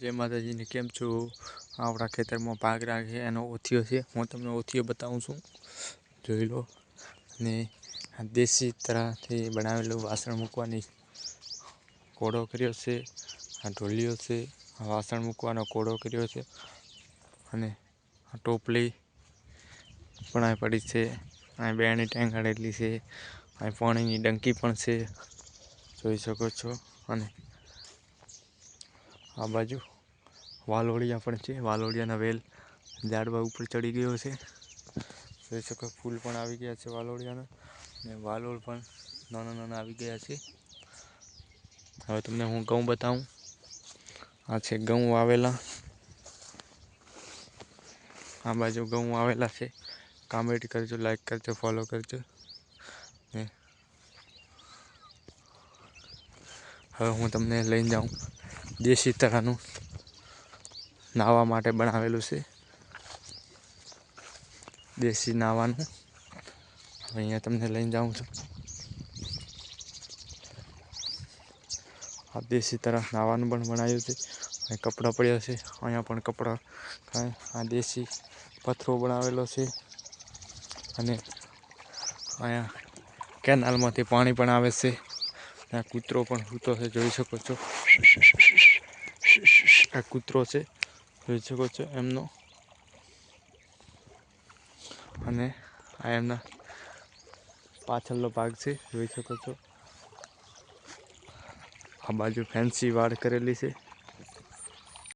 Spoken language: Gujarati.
જય માતાજીને કેમ છો? આપણા ખેતરમાં પાક રાખે એનો ઓથિયો છે. હું તમને ઓથિયો બતાવું છું. જોઈ લો. અને આ દેશી તરાથી બનાવેલું વાસણ મૂકવાની કોડો કર્યો છે. આ ઢોલિયો છે. આ વાસણ મૂકવાનો કોડો કર્યો છે. અને આ ટોપલી પણ અહીં પડી છે. અહીં બેની ટેંગાડેલી છે. અહીં પાણીની ડંકી પણ છે. જોઈ શકો છો. અને આ બાજુ વાલોડિયા પણ છે. વાલોડિયાના વેલ ઝાડવા ઉપર ચડી ગયો છે. જોઈ શકો ફૂલ પણ આવી ગયા છે વાલોડિયાના અને વાલોળ પણ નાના નાના આવી ગયા છે. હવે તમને હું ઘઉં બતાવું. આ છે ઘઉં આવેલા આ બાજુ ઘઉં આવેલા છે. કામેન્ટ કરજો લાઈક કરજો ફોલો કરજો. ને હવે હું તમને લઈને જાઉં. દેશી તરહનું નાહવા માટે બનાવેલું છે. દેશી નાહવાનું અહીંયા તમને લઈને જાઉં છું. આ દેશી તરફ નાહવાનું પણ બનાવ્યું છે. અહીં કપડાં પડ્યા છે. અહીંયા પણ કપડાં આ દેશી પથ્થરો બનાવેલો છે. અને અહીંયા કેનાલમાંથી પાણી પણ આવે છે. ત્યાં કૂતરો પણ સૂતો છે, જોઈ શકો છો. આ કૂતરો છે, જોઈ શકો છો એમનો. અને આ એમના પાછળનો ભાગ છે, જોઈ શકો છો. આ બાજુ ફેન્સી વાડ કરેલી છે.